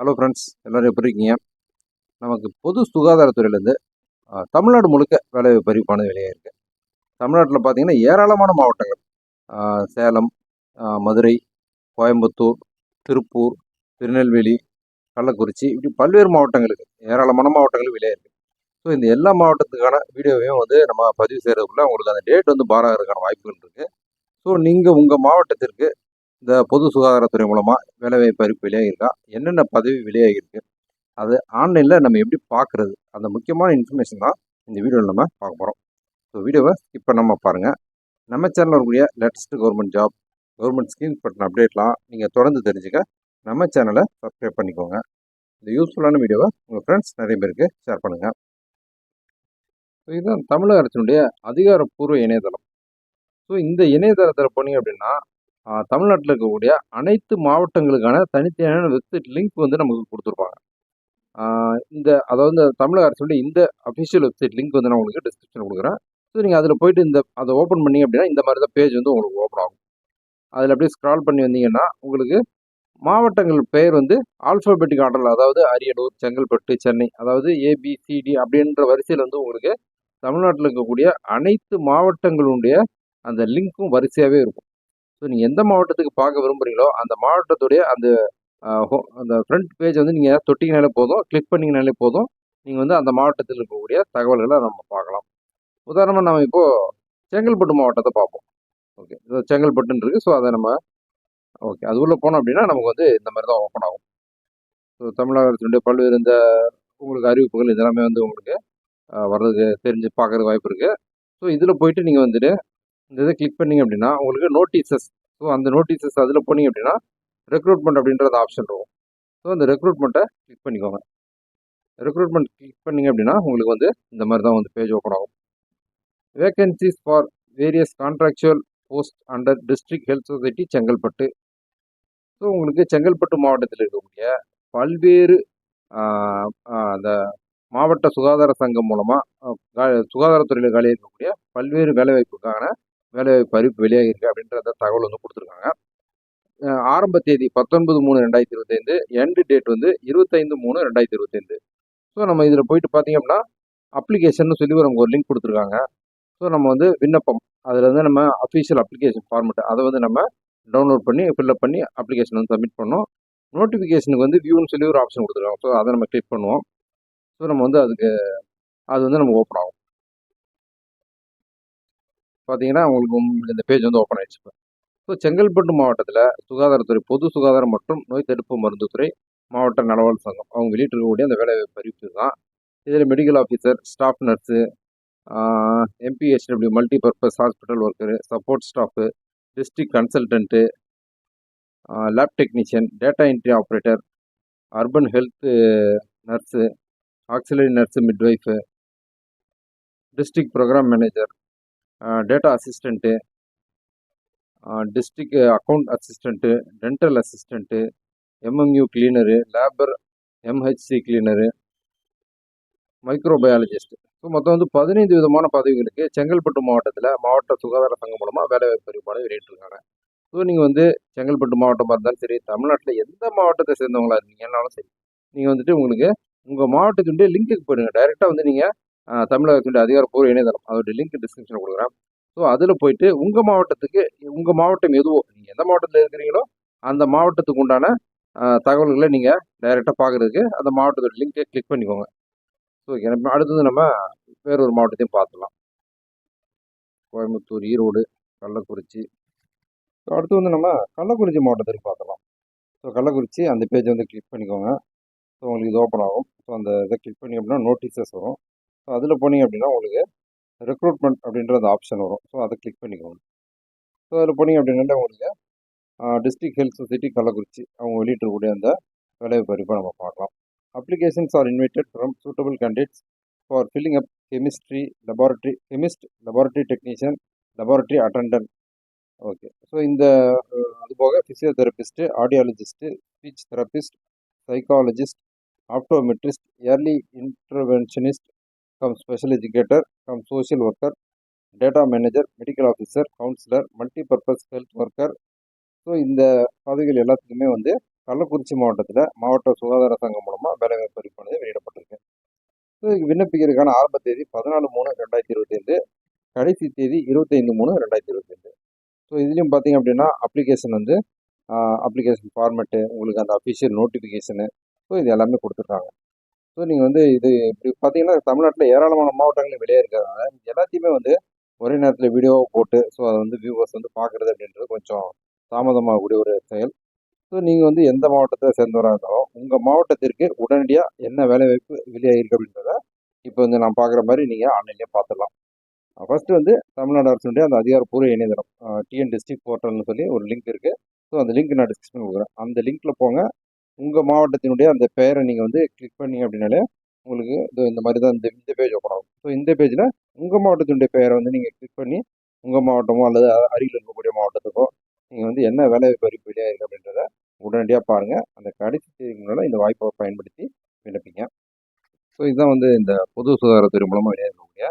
Hello friends எல்லோரும் எப்படி இருக்கீங்க? நமக்கு பொது சுகாதாரத்துறையிலேருந்து தமிழ்நாடு முழுக்க வேலை பறிப்பான வெளியாக இருக்குது தமிழ்நாட்டில் பார்த்திங்கன்னா ஏராளமான மாவட்டங்கள். சேலம் மதுரை கோயம்புத்தூர் திருப்பூர் திருநெல்வேலி கள்ளக்குறிச்சி இப்படி பல்வேறு மாவட்டங்களுக்கு ஏராளமான மாவட்டங்களுக்கு வெளியாக இருக்குது ஸோ இந்த எல்லா மாவட்டத்துக்கான வீடியோவையும் வந்து நம்ம பதிவு செய்கிறதுக்குள்ளே உங்களுக்கு அந்த டேட் வந்து பாராகிறதுக்கான வாய்ப்புகள் இருக்குது ஸோ நீங்கள் உங்கள் மாவட்டத்திற்கு இந்த பொது சுகாதாரத்துறை மூலமாக வேலைவாய்ப்பு அறிவிப்பு வெளியாகிருக்கா என்னென்ன பதவி வெளியாகிருக்கு அது ஆன்லைனில் நம்ம எப்படி பார்க்குறது அந்த முக்கியமான இன்ஃபர்மேஷன் தான் இந்த வீடியோவில் நம்ம பார்க்க போகிறோம் ஸோ வீடியோவை இப்போ நம்ம பாருங்கள் நம்ம சேனலில் இருக்கக்கூடிய latest government job government schemes பற்றின அப்டேட்லாம் நீங்கள் தொடர்ந்து தெரிஞ்சுக்க நம்ம சேனலை சப்ஸ்கிரைப் பண்ணிக்கோங்க. இந்த யூஸ்ஃபுல்லான வீடியோவை உங்கள் ஃப்ரெண்ட்ஸ் நிறைய பேருக்கு ஷேர் பண்ணுங்கள் ஸோ இதுதான் தமிழக அரசினுடைய அதிகாரப்பூர்வ இணையதளம். ஸோ இந்த இணையதளத்தில் போனீங்க அப்படின்னா தமிழ்நாட்டில் இருக்கக்கூடிய அனைத்து மாவட்டங்களுக்கான தனித்தனியான வெப்சைட் லிங்க் வந்து நமக்கு கொடுத்துருப்பாங்க. இந்த அதாவது இந்த தமிழக அரசுடைய இந்த அஃபிஷியல் வெப்சைட் லிங்க் வந்து நான் உங்களுக்கு டிஸ்கிரிப்ஷன் கொடுக்குறேன். ஸோ நீங்கள் அதில் போயிட்டு இந்த அதை ஓப்பன் பண்ணீங்க அப்படின்னா இந்த மாதிரி தான் பேஜ் வந்து உங்களுக்கு ஓப்பன் ஆகும். அதில் அப்படியே ஸ்க்ரால் பண்ணி வந்தீங்கன்னா உங்களுக்கு மாவட்டங்கள் பெயர் வந்து ஆல்ஃபபெட்டிக் ஆர்டரில் அதாவது அரியலூர் செங்கல்பட்டு சென்னை அதாவது ஏபிசிடி அப்படின்ற வரிசையில் வந்து உங்களுக்கு தமிழ்நாட்டில் இருக்கக்கூடிய அனைத்து மாவட்டங்களுடைய அந்த லிங்க்கும் வரிசையாகவே இருக்கும். ஸோ நீங்கள் எந்த மாவட்டத்துக்கு பார்க்க விரும்புகிறீங்களோ அந்த மாவட்டத்துடைய அந்த அந்த ஃப்ரண்ட் பேஜ் வந்து நீங்கள் தொட்டிங்கனாலே போதும் கிளிக் பண்ணிங்கனாலே போதும். நீங்கள் வந்து அந்த மாவட்டத்தில் இருக்கக்கூடிய தகவல்களை நம்ம பார்க்கலாம். உதாரணமாக நம்ம இப்போது செங்கல்பட்டு மாவட்டத்தை பார்ப்போம். ஓகே இது செங்கல்பட்டுன்னு இருக்குது ஸோ அதை நம்ம ஓகே அது உள்ளே போனோம் அப்படின்னா நமக்கு வந்து இந்த மாதிரி தான் ஓப்பன் ஆகும். ஸோ தமிழக பல்வேறு இந்த உங்களுக்கு அறிவிப்புகள் இதெல்லாமே வந்து உங்களுக்கு வர்றதுக்கு தெரிஞ்சு பார்க்கறதுக்கு வாய்ப்பு இருக்குது ஸோ இதில் போயிட்டு நீங்கள் வந்துட்டு இந்த இதை கிளிக் பண்ணீங்க அப்படின்னா உங்களுக்கு நோட்டீசஸ் ஸோ அந்த நோட்டீசஸ் அதில் போனீங்க அப்படின்னா ரெக்ரூட்மெண்ட் அப்படின்றது ஆப்ஷன் இருக்கும். ஸோ அந்த ரெக்ரூட்மெண்ட்டை கிளிக் பண்ணிக்கோங்க. ரெக்ரூட்மெண்ட் கிளிக் பண்ணீங்க அப்படின்னா உங்களுக்கு வந்து இந்த மாதிரி தான் வந்து பேஜ் ஓப்பன் ஆகும். Vacancies for various contractual post under district health society Chengalpattu. So உங்களுக்கு செங்கல்பட்டு மாவட்டத்தில் இருக்கக்கூடிய பல்வேறு அந்த மாவட்ட சுகாதார சங்கம் மூலமாக சுகாதாரத்துறையில் காலியாக இருக்கக்கூடிய பல்வேறு வேலைவாய்ப்புக்கான வேலை அறிவிப்பு வெளியாகிருக்கு அப்படின்ற அந்த தகவல் வந்து கொடுத்துருக்காங்க. ஆரம்ப தேதி பத்தொன்பது மூணு ரெண்டாயிரத்தி இருபத்தைந்து எண்டு டேட் வந்து இருபத்தைந்து மூணு ரெண்டாயிரத்தி இருபத்தைந்து. ஸோ நம்ம இதில் போயிட்டு பார்த்தீங்க அப்படின்னா அப்ளிகேஷன் சொல்லி ஒரு நமக்கு ஒரு லிங்க் கொடுத்துருக்காங்க. ஸோ நம்ம வந்து விண்ணப்பம் அதில் வந்து நம்ம அஃபீஷியல் அப்ளிகேஷன் ஃபார்மெட் அதை வந்து நம்ம டவுன்லோட் பண்ணி ஃபில்அப் பண்ணி அப்ளிகேஷன் வந்து சப்மிட் பண்ணோம் நோட்டிஃபிகேஷனுக்கு வந்து வியூன்னு சொல்லி ஒரு ஆப்ஷன் கொடுத்துருக்காங்க. ஸோ அதை நம்ம கிளிக் பண்ணுவோம். ஸோ நம்ம வந்து அதுக்கு அது வந்து நம்ம ஓப்பன் ஆகும். பார்த்தீங்கன்னா உங்களுக்கு இந்த பேஜ் வந்து ஓப்பன் ஆயிடுச்சு இப்போ ஸோ செங்கல்பட்டு மாவட்டத்தில் சுகாதாரத்துறை பொது சுகாதாரம் மற்றும் நோய் தடுப்பு மருந்துத்துறை மாவட்ட நலவாழ் சங்கம் அவங்க வெளியிட்டிருக்கக்கூடிய அந்த வேலை அறிவிப்பு தான். இதில் medical officer staff nurse MPHW multi purpose hospital worker support staff district consultant lab technician data entry operator urban health nurse auxiliary nurse midwife district program manager data assistant district account assistant dental assistant MMU cleaner labour MHC cleaner microbiologist so மொத்தம் வந்து பதினைந்து விதமான பதவிகளுக்கு செங்கல்பட்டு மாவட்டத்தில் மாவட்ட சுகாதார சங்கம் மூலமாக வேலைவாய்ப்பு அறிவிப்பாடு வெளியிட்டிருக்காங்க. ஸோ நீங்கள் வந்து செங்கல்பட்டு மாவட்டமாக இருந்தாலும் சரி தமிழ்நாட்டில் எந்த மாவட்டத்தை சேர்ந்தவங்களா இருந்தீங்கன்னாலும் சரி நீங்கள் வந்துட்டு உங்களுக்கு உங்கள் மாவட்டத்தினுடைய லிங்க்குக்கு போயிடுங்க. டைரெக்டாக வந்து நீங்கள் தமிழகத்தினுடைய அதிகாரப்பூர்வ இணையதளம். அதோடைய லிங்க் டிஸ்கிரிப்ஷனில் கொடுக்குறேன். ஸோ அதில் போயிட்டு உங்கள் மாவட்டத்துக்கு உங்கள் மாவட்டம் எதுவோ நீங்கள் எந்த மாவட்டத்தில் இருக்கிறீங்களோ அந்த மாவட்டத்துக்கு உண்டான தகவல்களை நீங்கள் டைரெக்டாக பார்க்குறதுக்கு அந்த மாவட்டத்தோட லிங்கை கிளிக் பண்ணிக்கோங்க. ஸோ அடுத்தது நம்ம வேறொரு மாவட்டத்தையும் பார்த்துக்கலாம் கோயம்புத்தூர் ஈரோடு கள்ளக்குறிச்சி. ஸோ அடுத்து வந்து நம்ம கள்ளக்குறிச்சி மாவட்டத்தையும் பார்த்துக்கலாம் ஸோ கள்ளக்குறிச்சி அந்த பேஜ் வந்து கிளிக் பண்ணிக்கோங்க. ஸோ உங்களுக்கு இது ஓப்பன் ஆகும். ஸோ அந்த இதை கிளிக் பண்ணி அப்படின்னா நோட்டீசஸ் வரும். ஸோ அதில் போனீங்க அப்படின்னா உங்களுக்கு ரெக்ரூட்மெண்ட் அப்படின்ற அந்த ஆப்ஷன் வரும். ஸோ அதை கிளிக் பண்ணிக்கோங்க. ஸோ அதில் போனீங்க அப்படின்னா உங்களுக்கு டிஸ்ட்ரிக்ட் ஹெல்த் சொசைட்டி கள்ளக்குறிச்சி அவங்க வெளியிட்டிருக்கக்கூடிய அந்த வேலை அறிவிப்பை நம்ம பார்க்கலாம். Applications are invited from suitable candidates for filling up chemistry laboratory chemist laboratory technician laboratory attendant okay so இந்த அதுபோக அது போக physiotherapist audiologist speech therapist psychologist optometrist early interventionist cum special educator cum social worker data manager medical officer counsellor multi purpose health worker so இந்த பதவிகள் எல்லாத்துக்குமே வந்து கள்ளக்குறிச்சி மாவட்டத்தில் மாவட்ட சுகாதார சங்கம் மூலமாக வேலைவாய்ப்பு அறிவிப்பானது வெளியிடப்பட்டிருக்கு. ஸோ இதுக்கு விண்ணப்பிக்கிறதுக்கான ஆரம்ப தேதி பதினாலு மூணு ரெண்டாயிரத்தி இருபத்தி ரெண்டு கடைசி தேதி இருபத்தைந்து மூணு ரெண்டாயிரத்தி இருபத்தி ரெண்டு ஸோ இதுலேயும் பார்த்தீங்க அப்படின்னா அப்ளிகேஷன் வந்து அப்ளிகேஷன் ஃபார்மெட்டு உங்களுக்கு அந்த அஃபிஷியல் நோட்டிஃபிகேஷனு ஸோ இது எல்லாமே கொடுத்துருக்காங்க ஸோ நீங்கள் வந்து இது இப்படி பார்த்தீங்கன்னா தமிழ்நாட்டில் ஏராளமான மாவட்டங்கள் வெளியே இருக்கிறதுனால எல்லாத்தையுமே வந்து ஒரே நேரத்தில் வீடியோவை போட்டு ஸோ அதை வந்து வியூவர்ஸ் வந்து பார்க்குறது அப்படின்றது கொஞ்சம் தாமதமாகக்கூடிய ஒரு செயல். ஸோ நீங்கள் வந்து எந்த மாவட்டத்தை சேர்ந்தவராக இருந்தாலும் உங்கள் மாவட்டத்திற்கு உடனடியாக என்ன வேலைவாய்ப்பு வெளியாகிருக்கு அப்படின்றத இப்போ வந்து நான் பார்க்குற மாதிரி நீங்கள் ஆன்லைன்லேயே பார்த்துடலாம் ஃபஸ்ட்டு வந்து தமிழ்நாடு அரசுடைய அந்த அதிகாரப்பூர்வ இணையதளம் டிஎன் டிஸ்ட்ரிக்ட் போர்ட்டல்னு சொல்லி ஒரு லிங்க் இருக்குது ஸோ அந்த லிங்க் நான் டிஸ்கிரிப்ஷன் கொடுக்குறேன். அந்த லிங்க்கில் போங்க. உங்கள் மாவட்டத்தினுடைய அந்த பெயரை நீங்கள் வந்து கிளிக் பண்ணீங்க அப்படின்னாலே உங்களுக்கு இது இந்த மாதிரி தான் இந்த இந்த பேஜ் ஓப்பன் ஆகும். ஸோ இந்த பேஜில் உங்கள் மாவட்டத்தினுடைய பெயரை வந்து நீங்கள் கிளிக் பண்ணி உங்கள் மாவட்டமோ அல்லது அருகில் இருக்கக்கூடிய மாவட்டத்துக்கோ நீங்கள் வந்து என்ன வேலைவாய்ப்பு அறிவிப்பு வெளியாகிருக்கு அப்படின்றத உடனடியாக பாருங்கள் அந்த கடைசி தேதிக்கு இந்த வாய்ப்பை பயன்படுத்தி விண்ணப்பிங்க. ஸோ இதுதான் வந்து இந்த பொது சுகாதாரத்துறை மூலமாக வெளியாகக்கூடிய இருக்கக்கூடிய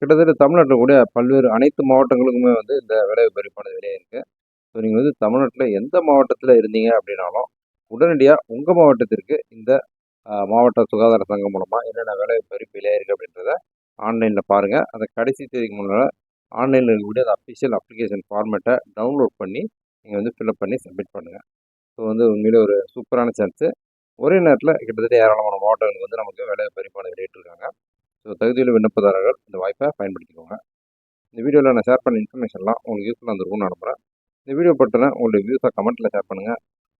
கிட்டத்தட்ட தமிழ்நாட்டில் கூட பல்வேறு அனைத்து மாவட்டங்களுக்குமே வந்து இந்த வேலைவாய்ப்பு அறிவிப்பானது வெளியாகிருக்கு ஸோ நீங்கள் வந்து தமிழ்நாட்டில் எந்த மாவட்டத்தில் இருந்தீங்க அப்படின்னாலும் உடனடியாக உங்கள் மாவட்டத்திற்கு இந்த மாவட்ட சுகாதார சங்கம் மூலமாக என்னென்ன வேலைவாய்ப்பு அறிவிப்பு இருக்குது அப்படின்றத ஆன்லைனில் பாருங்கள் அந்த கடைசி தேதிக்கு முன்னால் ஆன்லைனில் இருக்கக்கூடிய அந்த அஃபிஷியல் அப்ளிகேஷன் ஃபார்மேட்டை டவுன்லோட் பண்ணி நீங்கள் வந்து ஃபில்அப் பண்ணி சப்மிட் பண்ணுங்கள் ஸோ வந்து உண்மையிலே ஒரு சூப்பரான சான்ஸு ஒரே நேரத்தில் கிட்டத்தட்ட ஏராளமான மாவட்டங்களுக்கு வந்து நமக்கு வேலைவாய்ப்பு அறிவிப்பானது வெளியிட்டிருக்காங்க ஸோ தகுதியுள்ள விண்ணப்பதாரர்கள் இந்த வாய்ப்பை பயன்படுத்திக்கோங்க. இந்த வீடியோவில் நான் ஷேர் பண்ண இன்ஃபர்மேஷன்லாம் உங்களுக்கு யூஸ்ஃபுல்லாக இருந்திருக்கும்னு நம்புகிறேன் இந்த வீடியோ பற்றின உங்களுடைய வியூஸை கமெண்ட்டில் ஷேர் பண்ணுங்கள்